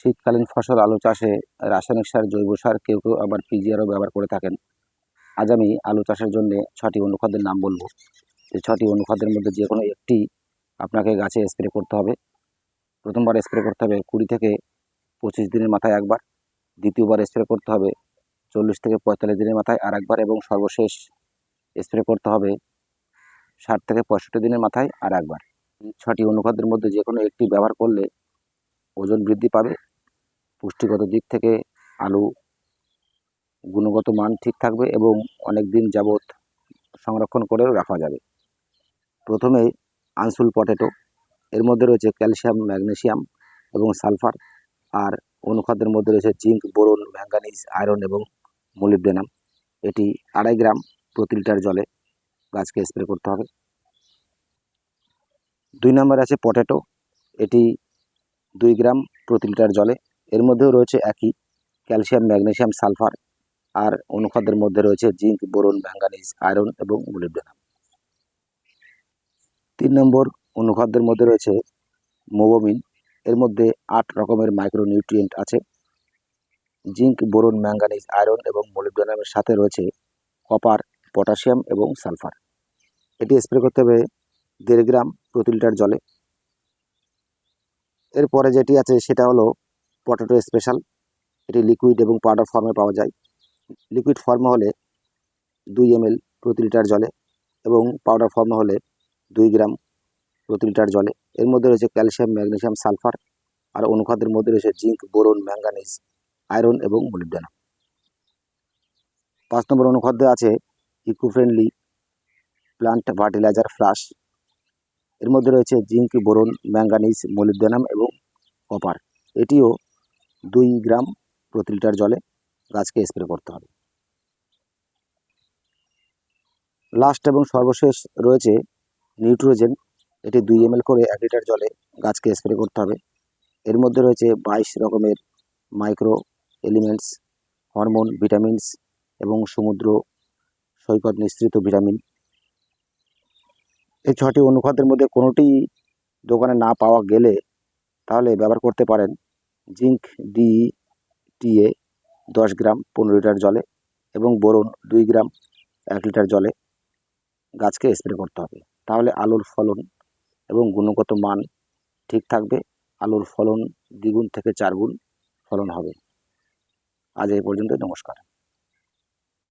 শীতকালীন ফসল, আলু চাষে রাসায়নিক সার, জৈব সার কেউ কেউ আবার পিজিআরও ব্যবহার করে থাকেন। আজ আমি আলু চাষের জন্য ছটি অনুখাদ্যের নাম বলব। এই ছটি অনুখাদ্যের মধ্যে যে কোনো একটি আপনাকে গাছে স্প্রে করতে হবে। প্রথমবার স্প্রে করতে হবে কুড়ি থেকে পঁচিশ দিনের মাথায় একবার। দ্বিতীয়বার স্প্রে করতে হবে চল্লিশ থেকে পঁয়তাল্লিশ দিনের মাথায় আর একবার এবং সর্বশেষ স্প্রে করতে হবে ষাট থেকে পঁয়ষট্টি দিনের মাথায় আর একবার ছটি অনুখাদ্যের মধ্যে যে কোনো একটি ব্যবহার করলে ওজন বৃদ্ধি পাবে। পুষ্টিগত দিক থেকে আলু গুণগত মান ঠিক থাকবে এবং অনেক দিন যাবৎ সংরক্ষণ করেও রাখা যাবে। প্রথমে আনসুল পটেটো, এর মধ্যে রয়েছে ক্যালসিয়াম, ম্যাগনেসিয়াম এবং সালফার আর অনুখাদ্যের মধ্যে রয়েছে জিঙ্ক, বোরন, ম্যাঙ্গানিজ, আয়রন এবং মোলিবডেনাম। এটি আড়াই গ্রাম প্রতি লিটার জলে গাছকে স্প্রে করতে হবে। দুই নম্বর আছে পটেটো, এটি দুই গ্রাম প্রতি লিটার জলে এর মধ্যেও রয়েছে একই ক্যালসিয়াম ম্যাগনেসিয়াম সালফার আর অনুখাদ্যের মধ্যে রয়েছে জিঙ্ক বোরন ম্যাঙ্গানিজ আয়রন এবং মোলিবডেনাম তিন নম্বর অনুখাদ্যের মধ্যে রয়েছে মোবোমিন এর মধ্যে আট রকমের মাইক্রোনিউট্রিয়েন্ট আছে। জিঙ্ক বোরন ম্যাঙ্গানিজ আয়রন এবং মোলিবডেনামের সাথে রয়েছে কপার পটাশিয়াম এবং সালফার এটি স্প্রে করতে হবে দেড় গ্রাম প্রতি লিটার জলে। এরপরে যেটি আছে সেটা হলো পটেটো স্পেশাল এটি লিকুইড এবং পাউডার ফর্মে পাওয়া যায়। লিকুইড ফর্মে হলে দুই এমএল প্রতি লিটার জলে এবং পাউডার ফর্মে হলে দুই গ্রাম প্রতি লিটার জলে। এর মধ্যে রয়েছে ক্যালসিয়াম ম্যাগনেসিয়াম সালফার আর অনুখাদ্যের মধ্যে রয়েছে জিঙ্ক বোরন ম্যাঙ্গানিজ আয়রন এবং মোলিবডেনাম পাঁচ নম্বর অনুখাদ্যে আছে eco friendly plant fertiliser flush এর মধ্যে রয়েছে জিঙ্ক বোরন ম্যাঙ্গানিজ মোলিবডেনাম এবং কপার এটিও দুই গ্রাম প্রতি লিটার জলে গাছকে স্প্রে করতে হবে। লাস্ট এবং সর্বশেষ রয়েছে নিউট্রোজেন এটি দুই এমএল করে এক লিটার জলে গাছকে স্প্রে করতে হবে। এর মধ্যে রয়েছে বাইশ রকমের মাইক্রো এলিমেন্টস হরমোন ভিটামিনস এবং সমুদ্র সৈকত নিঃসৃত ভিটামিন এই ছটি অনুখাদ্যের মধ্যে কোনোটি দোকানে না পাওয়া গেলে তাহলে ব্যবহার করতে পারেন জিঙ্ক ডি টিএ দশ গ্রাম পনেরো লিটার জলে এবং বোরন দুই গ্রাম এক লিটার জলে গাছকে স্প্রে করতে হবে। তাহলে আলুর ফলন এবং গুণগত মান ঠিক থাকবে। আলুর ফলন দ্বিগুণ থেকে চারগুণ ফলন হবে। আজ এই পর্যন্ত নমস্কার।